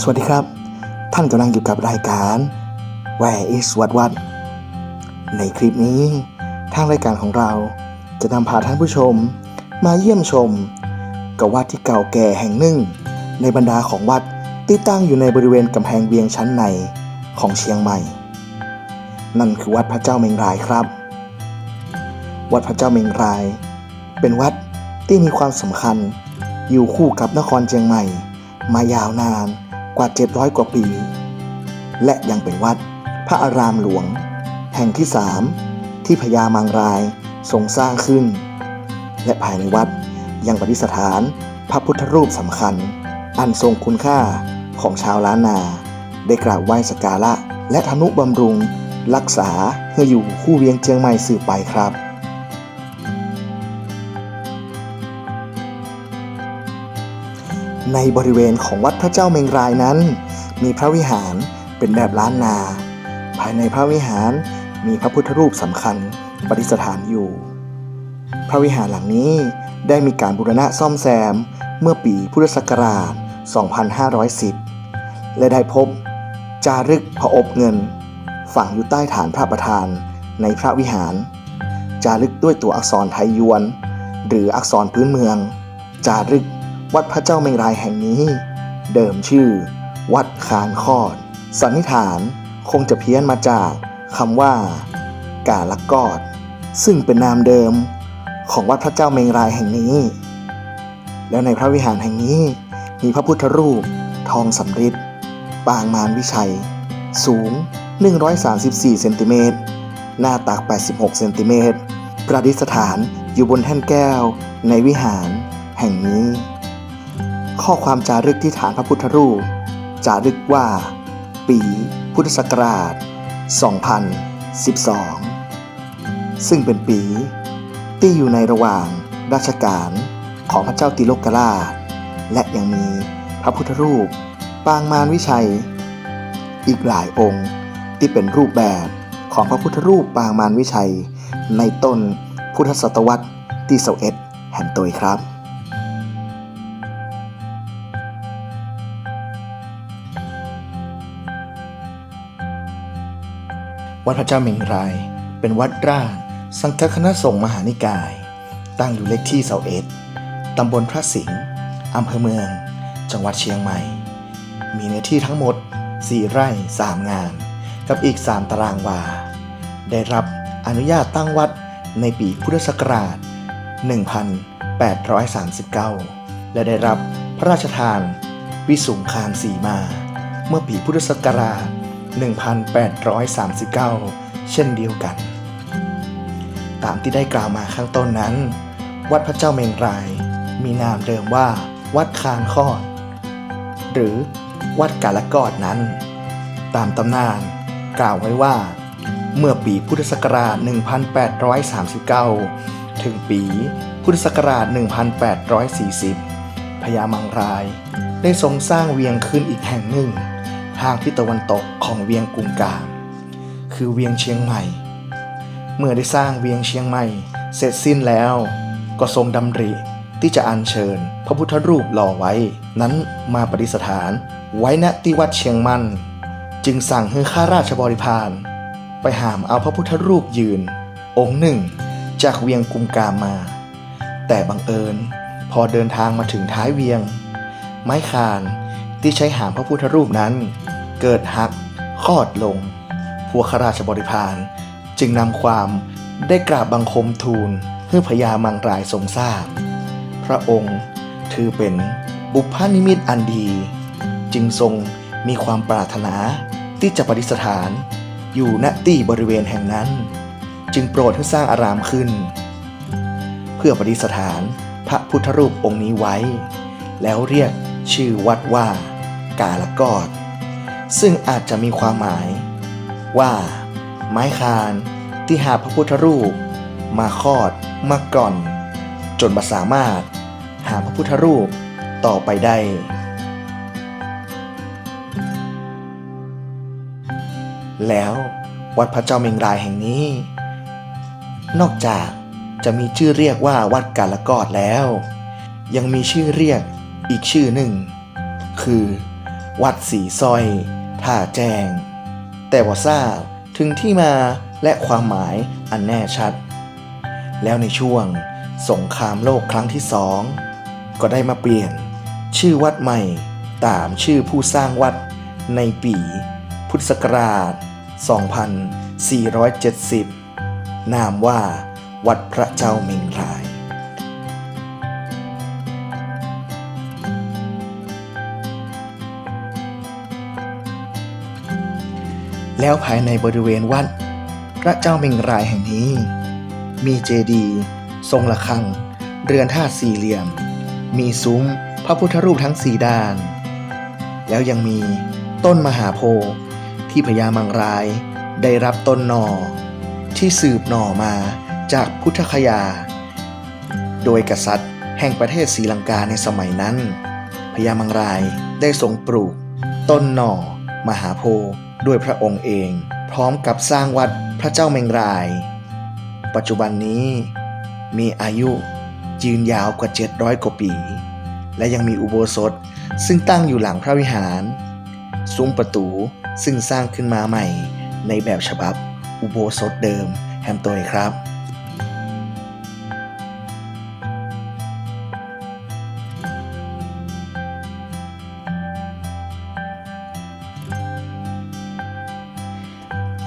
สวัสดีครับ ท่านกำลังอยู่กับรายการ Where is วัดวัด ในคลิปนี้ ทางรายการของเราจะนำพาท่านผู้ชม มาเยี่ยมชม กับวัดที่เก่าแก่แห่งหนึ่ง ในบรรดาของวัดที่ตั้งอยู่ในบริเวณกำแพงเวียงชั้นในของเชียงใหม่ นั่นคือวัดพระเจ้าเมงรายครับ วัดพระเจ้าเมงราย เป็นวัดที่มีความสำคัญ อยู่คู่กับนครเชียงใหม่ มายาวนาน กว่า 700 กว่าปี และยังเป็นวัดพระอารามหลวง แห่งที่สามที่พญามังรายทรงสร้างขึ้น และภายในวัดยังประดิษฐานพระพุทธรูปสำคัญ อันทรงคุณค่าของชาวล้านนา ได้กราบไหว้สักการะและทนุบำรุง รักษาให้อยู่คู่เวียงเชียงใหม่สืบไปครับ ในบริเวณของวัดพระเจ้าเมงรายนั้น มีพระวิหารเป็นแบบล้านนา ภายในพระวิหารมีพระพุทธรูปสำคัญประดิษฐานอยู่ พระวิหารหลังนี้ได้มีการบูรณะซ่อมแซมเมื่อปีพุทธศักราช 2510 และได้พบจารึกพระอบเงิน ฝังอยู่ใต้ฐานพระประธานในพระวิหาร จารึกด้วยตัวอักษรไทยยวน หรืออักษรพื้นเมือง จารึก วัดพระเจ้าเมงรายแห่งนี้ เดิมชื่อ วัดคานคอด สันนิษฐานคงจะเพี้ยนมาจากคำว่า กาละกอด ซึ่งเป็นนามเดิมของวัดพระเจ้าเมงรายแห่งนี้ แล้วในพระวิหารแห่งนี้ มีพระพุทธรูป ทองสำริดปางมารวิชัย สูง 134 เซนติเมตร หน้าตัก 86 เซนติเมตร ประดิษฐานอยู่บนแท่นแก้วในวิหารแห่งนี้ ข้อความจารึกที่ฐานพระพุทธรูป จารึกว่า ปีพุทธศักราช 2012 ซึ่งเป็นปีที่อยู่ในระหว่างราชการของพระเจ้าติโลกราช และยังมีพระพุทธรูป ปางมารวิชัย อีกหลายองค์ที่เป็นรูปแบบของพระพุทธรูปปางมารวิชัย ในต้นพุทธศตวรรษที่เสเอ็ดแห่งตัวครับ วัดพระเจ้าเมงราย เป็นวัดราชสังฆคณะสงฆ์มหานิกาย ตั้งอยู่เลขที่เสาเอ็ดตำบลพระสิงห์อำเภอเมือง จังหวัดเชียงใหม่ มีเนื้อที่ทั้งหมด 4 ไร่ 3 งาน กับอีก 3 ตารางวา ได้รับอนุญาตตั้งวัดในปีพุทธศักราช 1839 และได้รับพระราชทานวิสุงคามสีมา เมื่อปีพุทธศักราช 1839 เช่นเดียวกัน ตามที่ได้กล่าวมาข้างต้นนั้น วัดพระเจ้าเมงราย มีนามเดิมว่า วัดคานคอด หรือวัดกาละกอดนั้น ตามตำนานกล่าวไว้ว่า เมื่อปีพุทธศักราช 1839 ถึงปีพุทธศักราช 1840 พญามังรายได้ทรงสร้างเวียงขึ้นอีกแห่งหนึ่ง ทางทิศตะวันตกของเวียงกุงกาม คือเวียงเชียงใหม่ เมื่อได้สร้างเวียงเชียงใหม่ เสร็จสิ้นแล้ว ก็ทรงดำริที่จะอัญเชิญ พระพุทธรูปหล่อไว้ นั้นมาประดิษฐานไว้ณที่วัดเชียงมันจึงสั่งให้ข้าราชบริพารไปหามเอาพระพุทธรูปยืน องค์หนึ่ง จากเวียงกุมกามมา แต่บังเอิญพอเดินทางมาถึงท้ายเวียง ไม้คาน ที่ใช้หามพระพุทธรูปนั้น เกิดหักคอดลง พวกข้าราชบริพารจึงนำความได้กราบบังคมทูลให้พญามังรายทรงทราบ พระองค์ถือเป็นบุพนิมิตอันดี จึงทรงมีความปรารถนาที่จะประดิษฐานอยู่ณที่บริเวณแห่งนั้น จึงโปรดให้สร้างอารามขึ้น เพื่อประดิษฐานพระพุทธรูปองค์นี้ไว้ แล้วเรียกชื่อวัดว่า กาละกอด ซึ่งอาจจะมีความหมาย ว่า ไม้คานที่หาพระพุทธรูป มาคอดมาก่อน จนมาสามารถ หาพระพุทธรูปต่อไปได้แล้ววัดพระเจ้าเมงรายแห่งนี้ นอกจากจะมีชื่อเรียกว่าวัดกาละกอดแล้ว ยังมีชื่อเรียกอีกชื่อหนึ่ง คือ วัดสีสร้อย ท่าแจงแต่ว่าทราบถึงที่มาและความหมายอันแน่ชัด แล้วในช่วงสงครามโลกครั้งที่สองก็ได้มาเปลี่ยนชื่อวัดใหม่ตามชื่อผู้สร้างวัดในปีพุทธศักราช 2470 นามว่าวัดพระเจ้าเมงรา แล้วภายในบริเวณวัด พระเจ้าเมงรายแห่งนี้ มีเจดีย์ทรงระฆัง เรือนธาตุสี่เหลี่ยม มีซุ้มพระพุทธรูปทั้งสี่ด้าน แล้วยังมีต้นมหาโพธิ์ที่พญามังรายได้รับต้นหน่อที่สืบหน่อมาจากพุทธคยา โดยกษัตริย์แห่งประเทศศรีลังกาในสมัยนั้นพญามังรายได้ทรงปลูก ต้นหน่อ มหาโพธิ์ ด้วยพระองค์เอง พร้อมกับสร้างวัดพระเจ้าเมงราย ปัจจุบันนี้มีอายุยืนยาวกว่า 700 กว่าปี และยังมีอุโบสถซึ่งตั้งอยู่หลังพระวิหาร ซุ้มประตูซึ่งสร้างขึ้นมาใหม่ในแบบฉบับอุโบสถเดิมแฮมโตยครับ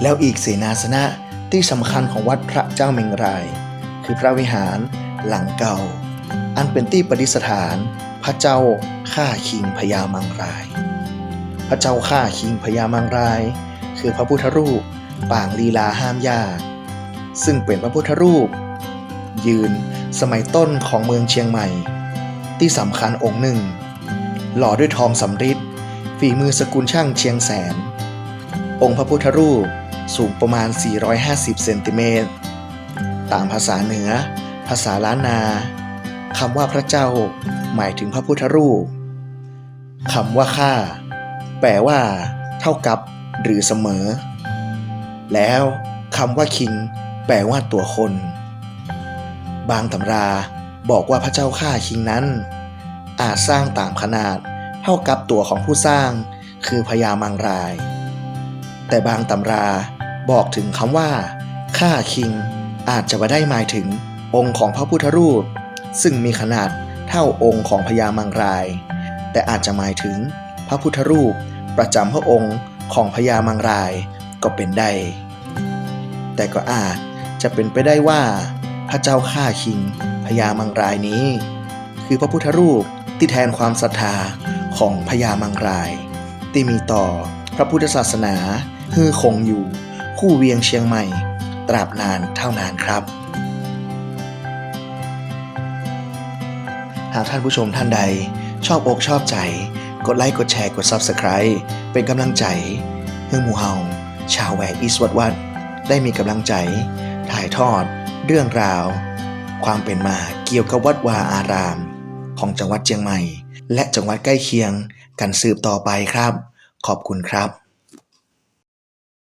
แล้วอีกเสนาสนะที่สำคัญของวัดพระเจ้าเมงราย คือพระวิหารหลังเก่า อันเป็นที่ประดิษฐาน พระเจ้าข้าคิงพญามังราย พระเจ้าข้าคิงพญามังราย คือพระพุทธรูปปางลีลาห้ามยากซึ่งเป็นพระพุทธรูป ยืนสมัยต้นของเมืองเชียงใหม่ ที่สำคัญองค์หนึ่ง หล่อด้วยทองสำริดฝีมือสกุลช่างเชียงแสน องค์พระพุทธรูป สูงประมาณ 450 เซนติเมตร ตามภาษาเหนือ ภาษาล้านนาคำว่าพระเจ้า หมายถึงพระพุทธรูปคำว่าข้าแปลว่า เท่ากับ หรือเสมอ แล้วคำว่าคิง แปลว่าตัวคน บางตำราบอกว่าพระเจ้าข้าคิงนั้น อาจสร้างต่ามขนาด เท่ากับตัวของผู้สร้าง คือพญามังราย แต่บางตำรา บอกถึงคำว่าข้าคิง อาจจะไม่ได้หมายถึงองค์ของพระพุทธรูป ซึ่งมีขนาดเท่าองค์ของพญามังราย แต่อาจจะหมายถึงพระพุทธรูปประจำพระองค์ของพญามังรายก็เป็นได้ แต่ก็อาจจะเป็นไปได้ว่า พระเจ้าข้าคิงพญามังรายนี้ คือพระพุทธรูปที่แทนความศรัทธาของพญามังราย ที่มีต่อพระพุทธศาสนาฮือคงอยู่ คู่เวียงเชียงใหม่ ตราบนานเท่านานครับ หากท่านผู้ชมท่านใด ชอบอกชอบใจ กดไลค์กดแชร์กด Subscribe เป็นกำลังใจให้หมู่เฮาชาวแหวกอีสวัดวัด ได้มีกำลังใจ ถ่ายทอด เรื่องราว ความเป็นมาเกี่ยวกับวัดวาอาราม ของจังหวัดเชียงใหม่ และจังหวัดใกล้เคียงกันสืบต่อไปครับ ขอบคุณครับ